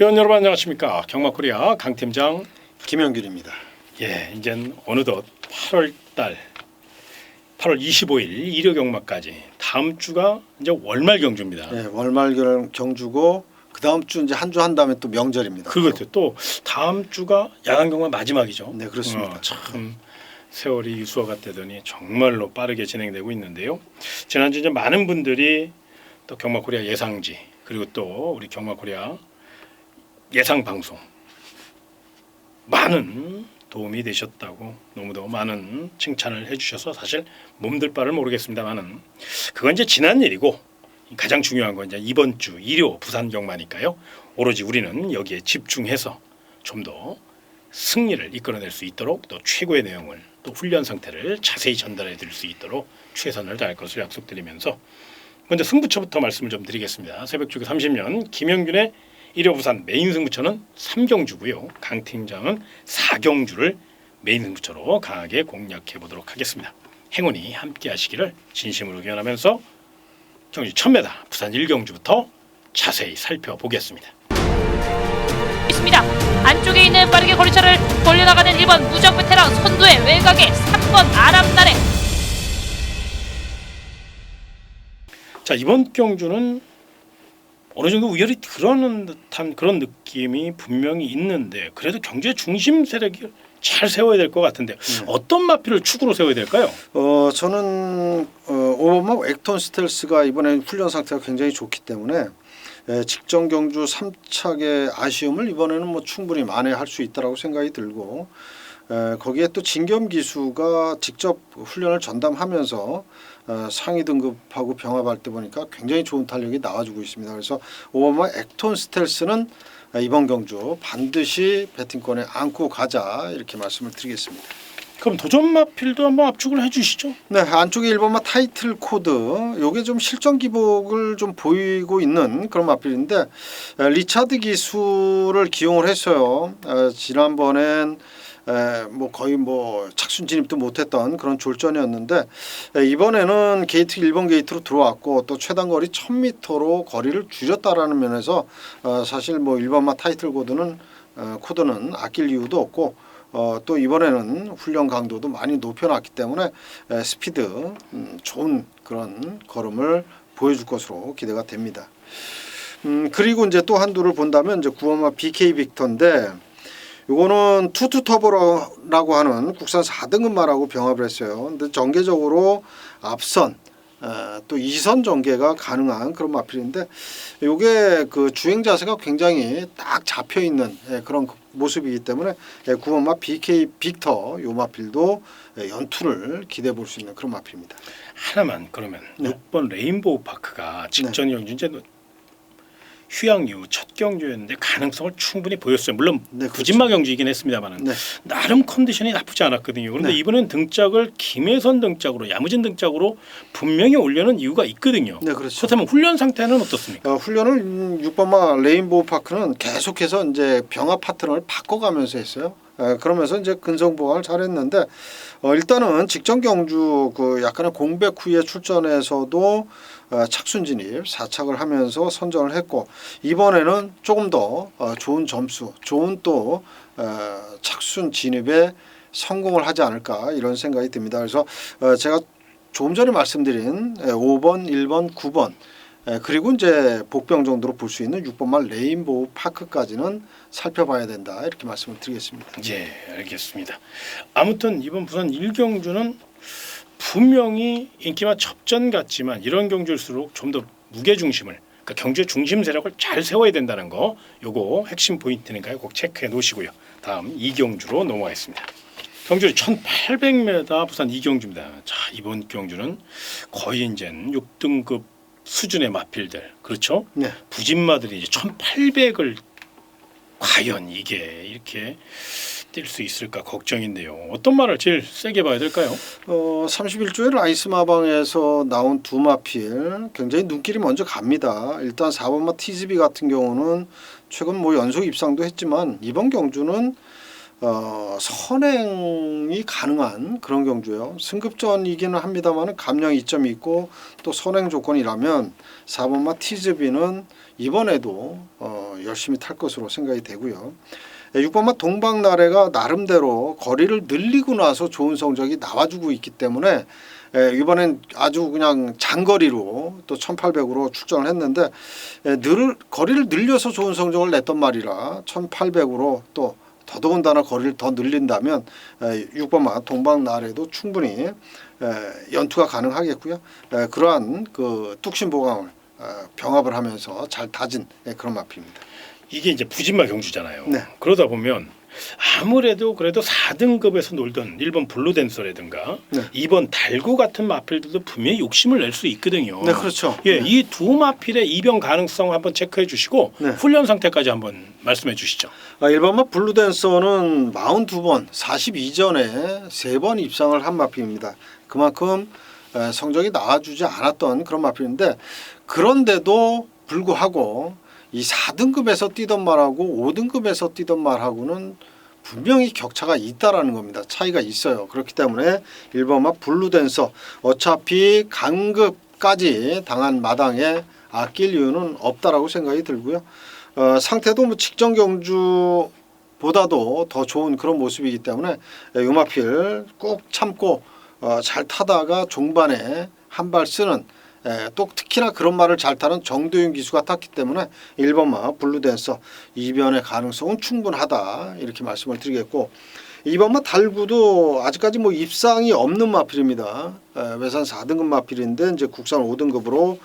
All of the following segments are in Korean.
회원 여러분 안녕하십니까 경마코리아 강 팀장 김영균입니다. 예 이젠 어느덧 8월 달 8월 25일 일요 경마까지 다음 주가 이제 월말 경주입니다. 네, 월말 경- 경주고 그 다음 주 이제 한 주 한 다음에 또 명절입니다. 그렇죠. 또 다음 주가 야간 경마 마지막이죠. 네, 그렇습니다. 어, 참 세월이 유수와 같다더니 정말로 빠르게 진행되고 있는데요. 지난주 이제 많은 분들이 또 경마코리아 예상지 그리고 또 우리 경마코리아 예상 방송 많은 도움이 되셨다고 너무도 많은 칭찬을 해주셔서 사실 몸들 바를 모르겠습니다만은 그건 이제 지난 일이고 가장 중요한 건 이제 이번 주 일요 부산 경마니까요. 오로지 우리는 여기에 집중해서 좀 더 승리를 이끌어낼 수 있도록 또 최고의 내용을 또 훈련 상태를 자세히 전달해 드릴 수 있도록 최선을 다할 것을 약속드리면서 먼저 승부처부터 말씀을 좀 드리겠습니다. 새벽 주기 30년 김영균의 일요 부산 메인 승부처는 3경주고요. 강 팀장은 4경주를 메인 승부처로 강하게 공략해 보도록 하겠습니다. 행운이 함께 하시기를 진심으로 기원하면서 경주 1000m 부산 1경주부터 자세히 살펴보겠습니다. 있습니다. 안쪽에 있는 빠르게 거리차를 돌려나가는 1번 무적 베테랑 선두의 외곽에 3번 아람나래 자 이번 경주는 어느 정도 우열이 드러는 듯한 그런 느낌이 분명히 있는데 그래도 경주의 중심 세력을 잘 세워야 될 것 같은데 어떤 마필을 축으로 세워야 될까요? 어 저는 어, 오버마 액톤 스텔스가 이번에 훈련 상태가 굉장히 좋기 때문에 에, 직전 경주 3착의 아쉬움을 이번에는 뭐 충분히 만회할 수 있다라고 생각이 들고 에, 거기에 또 진겸 기수가 직접 훈련을 전담하면서 어, 상위 등급하고 병합할 때 보니까 굉장히 좋은 탄력이 나와주고 있습니다. 그래서 오버마 액톤 스텔스는 이번 경주 반드시 배팅권에 안고 가자 이렇게 말씀을 드리겠습니다. 그럼 도전 마필도 한번 압축을 해주시죠. 네 안쪽에 1번마 타이틀 코드 요게 좀 실전 기복을 좀 보이고 있는 그런 마필인데 에, 리차드 기수를 기용을 했어요 에, 지난번엔 에, 뭐 거의 뭐 착순 진입도 못했던 그런 졸전이었는데 에, 이번에는 게이트 1번 게이트로 들어왔고 또 최단 거리 1000m로 거리를 줄였다라는 면에서 어, 사실 뭐 1번마 타이틀 코드는 어, 코드는 아낄 이유도 없고 어, 또 이번에는 훈련 강도도 많이 높여놨기 때문에 에, 스피드 음, 좋은 그런 걸음을 보여줄 것으로 기대가 됩니다. 음, 그리고 이제 또 한두를 본다면 이제 구원마 BK 빅터인데 요거는 투투 터보라고 하는 국산 4등급 말하고 병합을 했어요. 근데 전개적으로 앞선 어, 또 이선 전개가 가능한 그런 마필인데 요게 그 주행 자세가 굉장히 딱 잡혀 있는 예, 그런 모습이기 때문에 예, 구원마 BK 빅터 요 마필도 예, 연투를 기대해 볼 수 있는 그런 마필입니다. 하나만 그러면 네. 6번 레인보우 파크가 직전 경주 이제 휴양 이후 첫 경주였는데 가능성을 충분히 보였어요. 물론 네, 그렇죠. 부진마 경주이긴 했습니다만은 네. 나름 컨디션이 나쁘지 않았거든요. 그런데 네. 이번엔 등짝을 김혜선 등짝으로 야무진 등짝으로 분명히 올려는 이유가 있거든요. 네, 그렇죠. 그렇다면 훈련 상태는 어떻습니까? 어, 훈련을 음, 6번마 레인보우 파크는 계속해서 이제 병합 파트너를 바꿔가면서 했어요. 에, 그러면서 이제 근성 보강을 잘했는데 어, 일단은 직전 경주 그 약간의 공백 후에 출전에서도 어, 착순 진입 사착을 하면서 선정을 했고 이번에는 조금 더 어, 좋은 점수, 좋은 또 어, 착순 진입에 성공을 하지 않을까 이런 생각이 듭니다. 그래서 어, 제가 조금 전에 말씀드린 에, 5번, 1번, 9번 에, 그리고 이제 복병 정도로 볼 수 있는 6번만 레인보우 파크까지는 살펴봐야 된다 이렇게 말씀을 드리겠습니다. 예, 알겠습니다. 아무튼 이번 부산 일경주는 분명히 인기만 접전 같지만 이런 경주일수록 좀 더 무게 중심을 그러니까 경주의 중심 세력을 잘 세워야 된다는 거 요거 핵심 포인트니까요. 꼭 체크해 놓으시고요. 다음 이경주로 넘어가겠습니다. 경주 1,800m 부산 이경주입니다. 자 이번 경주는 거의 이제 6등급 수준의 마필들 그렇죠? 네. 부진마들이 이제 1,800을 과연 이게 이렇게 뛸 수 있을까 걱정인데요. 어떤 말을 제일 세게 봐야 될까요? 어, 31조의 라이스 마방에서 나온 두 마필 굉장히 눈길이 먼저 갑니다. 일단 4번마 티즈비 같은 경우는 최근 뭐 연속 입상도 했지만 이번 경주는 어, 선행이 가능한 그런 경주예요. 승급전이기는 합니다만 감량 이점이 있고 또 선행 조건이라면 4번마 티즈비는 이번에도 어, 열심히 탈 것으로 생각이 되고요. 6번마 동방나래가 나름대로 거리를 늘리고 나서 좋은 성적이 나와주고 있기 때문에 에, 이번엔 아주 그냥 장거리로 또 1800으로 출전을 했는데 에, 늘 거리를 늘려서 좋은 성적을 냈던 말이라 1800으로 또 더더군다나 거리를 더 늘린다면 에, 6번마 동방나래도 충분히 에, 연투가 가능하겠고요. 에, 그러한 그 뚝심 보강을 어, 병합을 하면서 잘 다진 예, 그런 마필입니다. 이게 이제 부진마 경주잖아요. 네. 그러다 보면 아무래도 그래도 4등급에서 놀던 1번 블루댄서라든가 네. 2번 달구 같은 마필들도 분명히 욕심을 낼 수 있거든요. 네, 그렇죠. 예, 네. 이두 마필의 이병 가능성 한번 체크해 주시고 네. 훈련 상태까지 한번 말씀해 주시죠. 아, 일반마 블루댄서는 42번, 42전에 세번 입상을 한 마필입니다. 그만큼 에, 성적이 나와주지 않았던 그런 마필인데 그런데도 불구하고 이 4등급에서 뛰던 말하고 5등급에서 뛰던 말하고는 분명히 격차가 있다라는 겁니다. 차이가 있어요. 그렇기 때문에 1번마 블루댄서 어차피 강급까지 당한 마당에 아낄 이유는 없다라고 생각이 들고요. 어, 상태도 뭐 직전 경주보다도 더 좋은 그런 모습이기 때문에 요마필 꼭 참고 어, 잘 타다가 종반에 한 발 쓰는 에, 또 특히나 그런 말을 잘 타는 정도윤 기수가 탔기 때문에 1번마 블루댄서 이변의 가능성은 충분하다 이렇게 말씀을 드리겠고 2번마 달구도 아직까지 뭐 입상이 없는 마필입니다. 에, 외산 4등급 마필인데 이제 국산 5등급으로 에,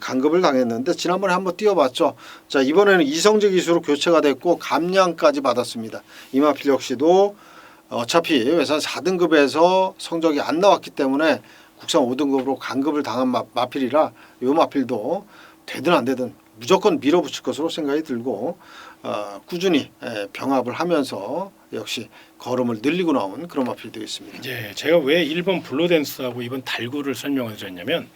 강급을 당했는데 지난번에 한번 뛰어봤죠. 자 이번에는 이성재 기수로 교체가 됐고 감량까지 받았습니다. 이 마필 역시도 어차피 외산 4등급에서 성적이 안 나왔기 때문에 국산 5등급으로 강급을 당한 마, 마필이라 요 마필도 되든 안 되든 무조건 밀어붙일 것으로 생각이 들고 어, 꾸준히 에, 병합을 하면서 역시 걸음을 늘리고 나온 그런 마필이 되겠습니다. 예, 제가 왜 1번 블루댄스하고 이번 달구를 설명을 드렸냐면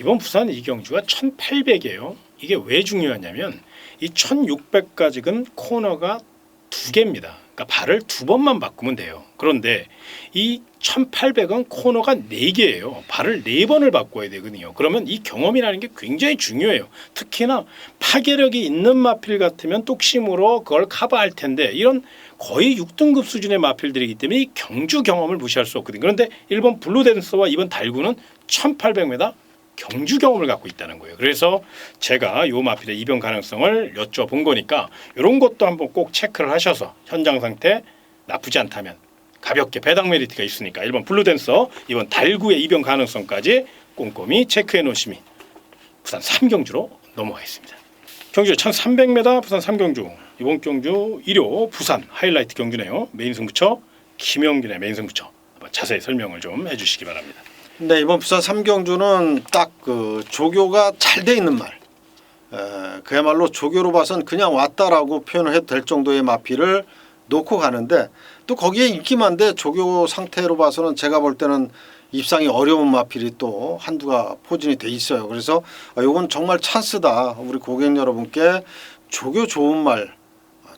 이번 부산 이경주가 1800이에요. 이게 왜 중요하냐면 이 1600까지는 코너가 두 개입니다. 그러니까 발을 두 번만 바꾸면 돼요. 그런데 이 1800은 코너가 네 개예요. 발을 네 번을 바꿔야 되거든요. 그러면 이 경험이라는 게 굉장히 중요해요. 특히나 파괴력이 있는 마필 같으면 똑심으로 그걸 커버할 텐데 이런 거의 6등급 수준의 마필들이기 때문에 이 경주 경험을 무시할 수 없거든요. 그런데 1번 블루댄서와 2번 달구는 1800m 경주 경험을 갖고 있다는 거예요. 그래서 제가 요 마필의 이변 가능성을 여쭤본 거니까 이런 것도 한번 꼭 체크를 하셔서 현장 상태 나쁘지 않다면 가볍게 배당 메리트가 있으니까 1번 블루댄서, 2번 달구의 이변 가능성까지 꼼꼼히 체크해 놓으시면 부산 3경주로 넘어가겠습니다. 경주 1300m 부산 3경주 이번 경주 1호 부산 하이라이트 경주네요. 메인 승부처 김영균의 메인 승부처 자세히 설명을 좀 해주시기 바랍니다. 네 이번 부산 삼경주는 딱 그 조교가 잘 돼 있는 말. 에, 그야말로 조교로 봐선 그냥 왔다라고 표현을 해도 될 정도의 마피를 놓고 가는데 또 거기에 인기만데 조교 상태로 봐서는 제가 볼 때는 입상이 어려운 마필이 또 한두가 포진이 돼 있어요. 그래서 아, 이건 정말 찬스다. 우리 고객 여러분께 조교 좋은 말,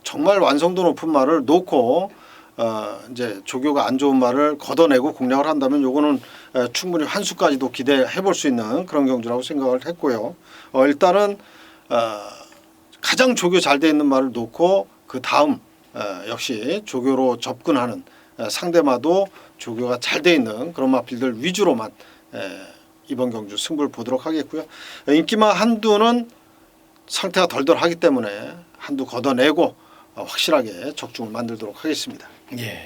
정말 완성도 높은 말을 놓고 어, 이제 조교가 안 좋은 말을 걷어내고 공략을 한다면 요거는 에, 충분히 한 수까지도 기대해 볼 수 있는 그런 경주라고 생각을 했고요. 어, 일단은 어, 가장 조교 잘 돼 있는 말을 놓고 그 다음 어, 역시 조교로 접근하는 에, 상대마도 조교가 잘 돼 있는 그런 마필들 위주로만 에, 이번 경주 승부를 보도록 하겠고요. 에, 인기마 한두는 상태가 덜덜하기 때문에 한두 걷어내고 어, 확실하게 적중을 만들도록 하겠습니다. 예,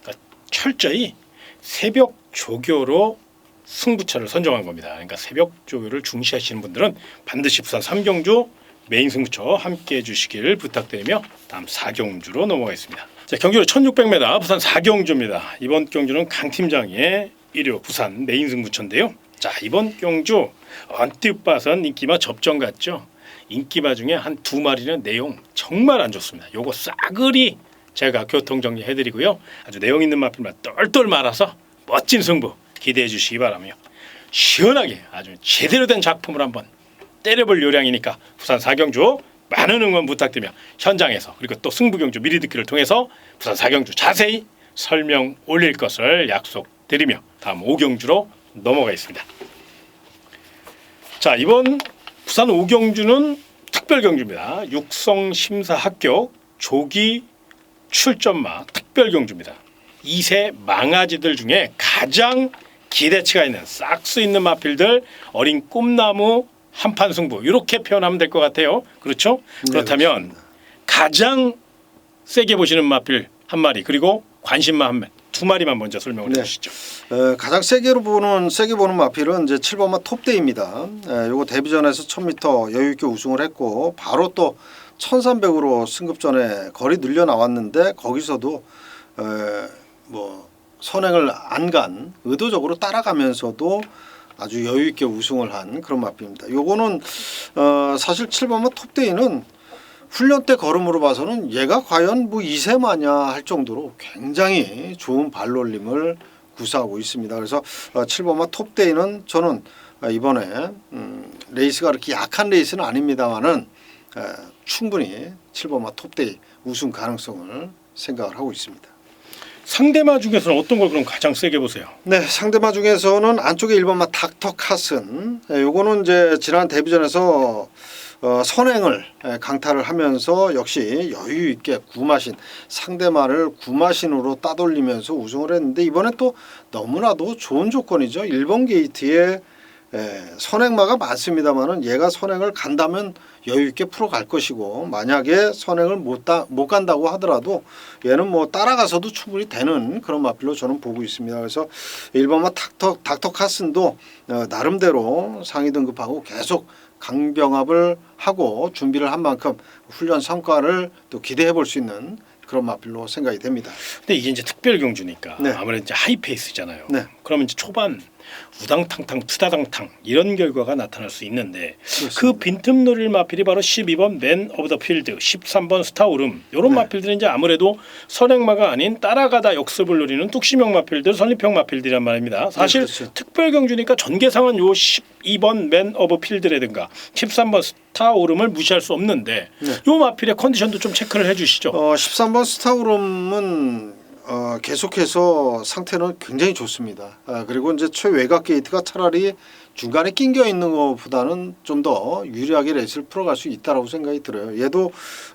그러니까 철저히 새벽 조교로 승부처를 선정한 겁니다. 그러니까 새벽 조교를 중시하시는 분들은 반드시 부산 삼경주 메인 승부처 함께 해주시길 부탁드리며 다음 사경주로 넘어가겠습니다. 자, 경주는 1600m 부산 사경주입니다. 이번 경주는 강 팀장의 1호 부산 메인 승부처인데요. 자 이번 경주 언뜻 봐선 인기마 접전 같죠. 인기마 중에 한 두 마리는 내용 정말 안 좋습니다. 요거 싸그리 제가 교통 정리 해드리고요. 아주 내용 있는 마필만 똘똘 말아서 멋진 승부 기대해 주시기 바라며 시원하게 아주 제대로 된 작품을 한번 때려볼 요량이니까 부산 사경주 많은 응원 부탁드리며 현장에서 그리고 또 승부 경주 미리 듣기를 통해서 부산 4경주 자세히 설명 올릴 것을 약속드리며 다음 5경주로 넘어가겠습니다. 자 이번 부산 5경주는 특별 경주입니다. 육성 심사 합격 조기 출전마 특별 경주입니다. 2세 망아지들 중에 가장 기대치가 있는 싹수 있는 마필들 어린 꿈나무 한판 승부 이렇게 표현하면 될 것 같아요. 그렇죠? 네, 그렇다면 그렇습니다. 가장 세게 보시는 마필 한 마리 그리고 관심마 한 마리 두 마리만 먼저 설명을 네. 해주시죠. 에, 가장 세게로 보는 세게 보는 마필은 이제 7번마 톱데이입니다. 에, 요거 데뷔전에서 1000m 여유 있게 우승을 했고 바로 또 1300으로 승급 전에 거리 늘려 나왔는데 거기서도 에, 뭐 선행을 안 간 의도적으로 따라가면서도 아주 여유 있게 우승을 한 그런 마필입니다. 요거는 어, 사실 7번마 톱데이는 훈련 때 걸음으로 봐서는 얘가 과연 뭐 2세 마냐 할 정도로 굉장히 좋은 발놀림을 구사하고 있습니다. 그래서 어, 7번마 톱데이는 저는 어, 이번에 음, 레이스가 그렇게 약한 레이스는 아닙니다만은 에, 충분히 7번마 톱데이 우승 가능성을 생각을 하고 있습니다. 상대마 중에서는 어떤 걸 그럼 가장 세게 보세요? 네, 상대마 중에서는 안쪽에 1번마 닥터 카슨. 예, 요거는 이제 지난 데뷔전에서 어, 선행을 예, 강타를 하면서 역시 여유 있게 구마신 상대마를 구마신으로 따돌리면서 우승을 했는데 이번에 또 너무나도 좋은 조건이죠. 1번 게이트에 예, 선행마가 많습니다만은 얘가 선행을 간다면 여유 있게 풀어갈 것이고 만약에 선행을 못, 다, 못 간다고 하더라도 얘는 뭐 따라가서도 충분히 되는 그런 마필로 저는 보고 있습니다. 그래서 일본마 닥터 닥터 카슨도 어, 나름대로 상위 등급하고 계속 강병합을 하고 준비를 한 만큼 훈련 성과를 또 기대해 볼 수 있는 그런 마필로 생각이 됩니다. 근데 이게 이제 특별 경주니까 네. 아무래도 이제 하이 페이스잖아요. 네. 그러면 이제 초반 우당탕탕 투다당탕 이런 결과가 나타날 수 있는데 그 그렇습니다. 빈틈 노릴 마필이 바로 12번 맨 오브 더 필드, 13번 스타오름 이런 네. 마필들은 이제 아무래도 선행마가 아닌 따라가다 역습을 노리는 뚝심형 마필들, 선립형 마필들이란 말입니다. 사실 그렇죠. 특별 경주니까 전개상은 요 12번 맨 오브 필드라든가 13번 스타오름을 무시할 수 없는데 네. 요 마필의 컨디션도 좀 체크를 해주시죠. 어, 13번 스타우름은 어, 계속해서 상태는 굉장히 좋습니다. 아, 그리고 이제 최외곽 게이트가 차라리 중간에 낑겨 있는 것보다는 좀 더 유리하게 레이스를 풀어갈 수 있다라고 생각이 들어요. 얘도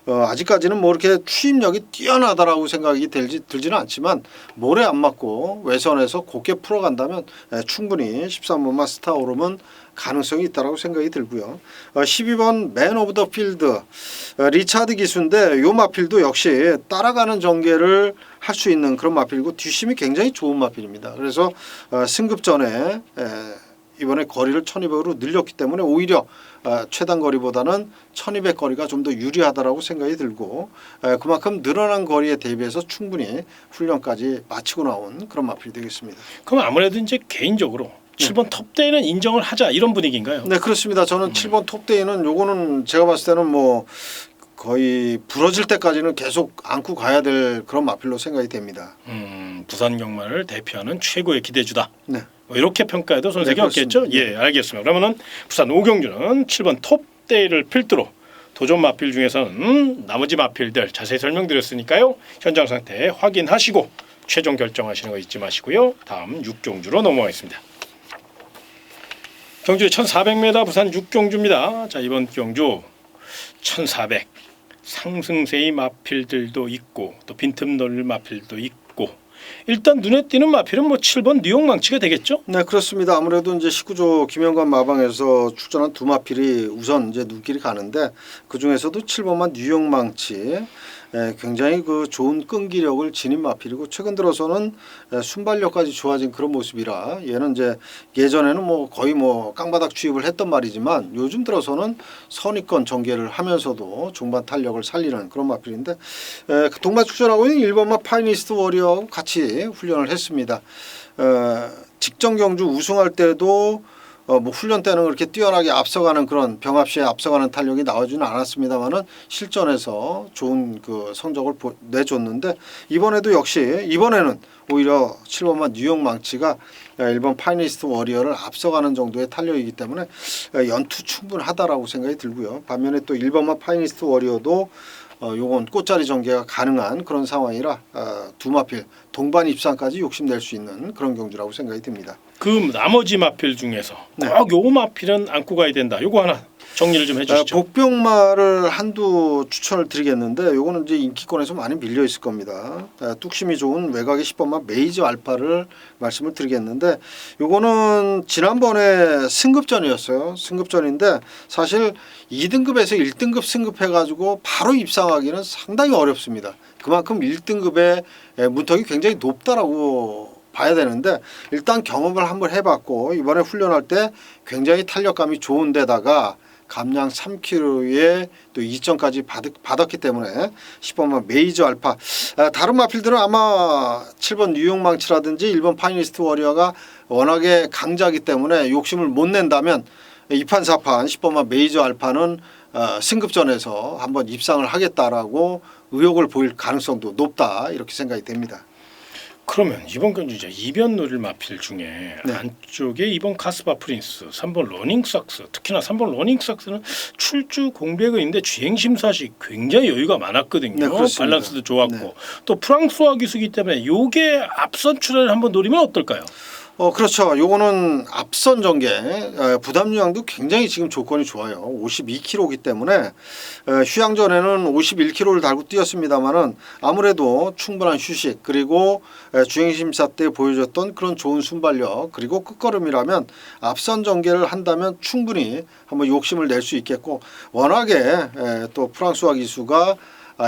어, 아직까지는 뭐 이렇게 추임력이 뛰어나다라고 생각이 들지, 들지는 않지만 모래 안 맞고 외선에서 곱게 풀어간다면 에, 충분히 13번마 스타 오름은 가능성이 있다라고 생각이 들고요. 어, 12번 맨 오브 더 필드 어, 리차드 기수인데 요 마필도 역시 따라가는 전개를 할 수 있는 그런 마필이고 뒷심이 굉장히 좋은 마필입니다. 그래서 어, 승급 전에 에, 이번에 거리를 1200으로 늘렸기 때문에 오히려 어, 최단 거리보다는 1200 거리가 좀 더 유리하다라고 생각이 들고 에, 그만큼 늘어난 거리에 대비해서 충분히 훈련까지 마치고 나온 그런 마필이 되겠습니다. 그럼 아무래도 이제 개인적으로 7번 톱대는 인정을 하자 이런 분위기인가요? 네 그렇습니다. 저는 7번 톱데이는 요거는 제가 봤을 때는 뭐 거의 부러질 때까지는 계속 안고 가야 될 그런 마필로 생각이 됩니다. 음, 부산 경마를 대표하는 최고의 기대주다. 네. 뭐 이렇게 평가해도 손색이 네, 없겠죠? 예, 알겠습니다. 그러면은 부산 오경주는 7번 톱대를 필두로 도전 마필 중에서는 음, 나머지 마필들 자세히 설명드렸으니까요. 현장 상태 확인하시고 최종 결정하시는 거 잊지 마시고요. 다음 육경주로 넘어가겠습니다. 경주 1,400m 부산 육경주입니다. 자 이번 경주 1,400 상승세의 마필들도 있고 또 빈틈 놀 마필도 있고 일단 눈에 띄는 마필은 뭐 7번 뉴욕 망치가 되겠죠? 네 그렇습니다. 아무래도 이제 19조 김영관 마방에서 출전한 두 마필이 우선 이제 눈길이 가는데 그 중에서도 7번만 뉴욕 망치 에, 굉장히 그 좋은 끈기력을 지닌 마필이고 최근 들어서는 에, 순발력까지 좋아진 그런 모습이라 얘는 이제 예전에는 뭐 거의 뭐 깡바닥 취입을 했던 말이지만 요즘 들어서는 선입권 전개를 하면서도 중반 탄력을 살리는 그런 마필인데 에, 그 동반 출전하고 있는 1번마 파이니스트 워리어하고 같이 훈련을 했습니다. 어, 직전 경주 우승할 때도 어, 뭐 훈련 때는 그렇게 뛰어나게 앞서가는 그런 병합시에 앞서가는 탄력이 나오지는 않았습니다만은 실전에서 좋은 그 성적을 보, 내줬는데 이번에도 역시 이번에는 오히려 7번만 뉴욕 망치가 1번 파이니스트 워리어를 앞서가는 정도의 탄력이기 때문에 연투 충분하다라고 생각이 들고요. 반면에 또 1번만 파이니스트 워리어도 어, 요건 꽃자리 전개가 가능한 그런 상황이라 어, 두 마필 동반 입상까지 욕심낼 수 있는 그런 경주라고 생각이 듭니다. 그 나머지 마필 중에서 네. 꼭요 마필은 안고 가야 된다. 요거 하나 정리를 좀 어, 해주시죠. 복병마를 한두 추천을 드리겠는데 요거는 이제 인기권에서 많이 밀려 있을 겁니다. 어, 뚝심이 좋은 외곽의 10번마 메이저 알파를 말씀을 드리겠는데 요거는 지난번에 승급전이었어요. 승급전인데 사실 2등급에서 1등급 승급해 가지고 바로 입상하기는 상당히 어렵습니다. 그만큼 1등급의 문턱이 굉장히 높다라고 봐야 되는데 일단 경험을 한번 해봤고 이번에 훈련할 때 굉장히 탄력감이 좋은데다가 감량 3kg에 또 2점까지 받았기 때문에 10번만 메이저 알파 아, 다른 마필들은 아마 7번 뉴욕망치라든지 1번 파이니스트 워리어가 워낙에 강자기 때문에 욕심을 못 낸다면 2판 4판 10번만 메이저 알파는 어, 승급전에서 한번 입상을 하겠다라고 의욕을 보일 가능성도 높다 이렇게 생각이 됩니다. 그러면 이번 경주 이제 이변 노릴 마필 중에 네. 안쪽에 이번 카스바 프린스, 3번 러닝 삭스, 특히나 3번 러닝 삭스는 출주 공백이 있는데 주행 심사시 굉장히 여유가 많았거든요. 네. 밸런스도 좋았고 네. 또 프랑스와 기수기 때문에 요게 앞선 출혈을 한번 노리면 어떨까요? 어 그렇죠. 요거는 앞선 전개 에, 부담 유형도 굉장히 지금 조건이 좋아요. 52kg이기 때문에 에, 휴양 전에는 51kg를 달고 뛰었습니다만은 아무래도 충분한 휴식 그리고 에, 주행 심사 때 보여줬던 그런 좋은 순발력 그리고 끝걸음이라면 앞선 전개를 한다면 충분히 한번 욕심을 낼 수 있겠고 워낙에 에, 또 프랑스와 기수가 아,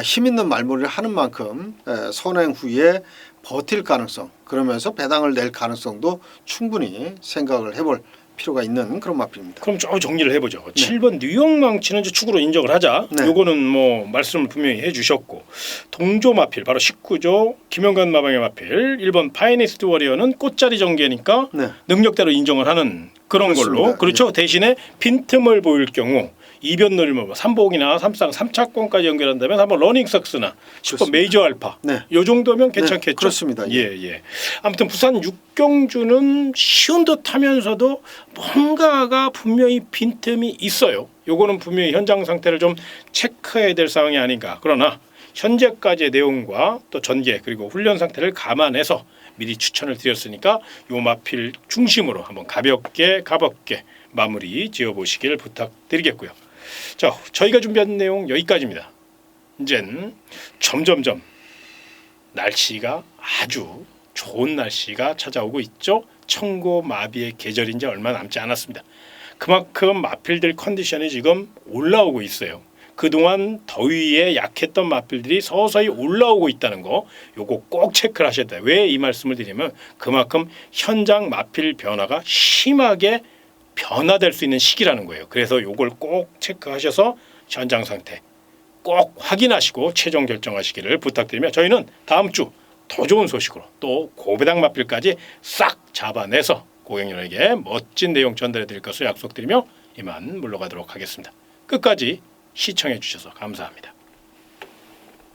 힘 있는 말머리를 하는 만큼 에, 선행 후에 버틸 가능성 그러면서 배당을 낼 가능성도 충분히 생각을 해볼 필요가 있는 그런 마필입니다. 그럼 좀 정리를 해보죠. 7번 뉴욕 망치는 축으로 인정을 하자. 네. 요거는 뭐 말씀을 분명히 해주셨고 동조 마필 바로 19조 김영관 마방의 마필 1번 파이니스트 워리어는 꽃자리 전개니까 네. 능력대로 인정을 하는 그런 그렇습니다. 걸로 그렇죠. 대신에 빈틈을 보일 경우 이변 노리면 뭐 삼복이나 삼상 삼차권까지 연결한다면 한번 러닝 삭스나 10번 그렇습니다. 메이저 알파 네. 요 정도면 괜찮겠죠. 네, 그렇습니다. 예, 예. 아무튼 부산 육경주는 쉬운 듯하면서도 뭔가가 분명히 빈틈이 있어요. 요거는 분명히 현장 상태를 좀 체크해야 될 상황이 아닌가. 그러나 현재까지의 내용과 또 전개 그리고 훈련 상태를 감안해서 미리 추천을 드렸으니까 요 마필 중심으로 한번 가볍게 가볍게 마무리 지어 보시길 부탁드리겠고요. 자, 저희가 준비한 내용 여기까지입니다. 이젠 점점점 날씨가 아주 좋은 날씨가 찾아오고 있죠. 청고 마비의 계절인 지 얼마 남지 않았습니다. 그만큼 마필들 컨디션이 지금 올라오고 있어요. 그동안 더위에 약했던 마필들이 서서히 올라오고 있다는 거 요거 꼭 체크를 하셔야 돼요. 왜 이 말씀을 드리면 그만큼 현장 마필 변화가 심하게 변화될 수 있는 시기라는 거예요. 그래서 요걸 꼭 체크하셔서 현장 상태 꼭 확인하시고 최종 결정하시기를 부탁드리며 저희는 다음 주 더 좋은 소식으로 또 고배당 마필까지 싹 잡아내서 고객님에게 멋진 내용 전달해 드릴 것을 약속드리며 이만 물러가도록 하겠습니다. 끝까지 시청해 주셔서 감사합니다.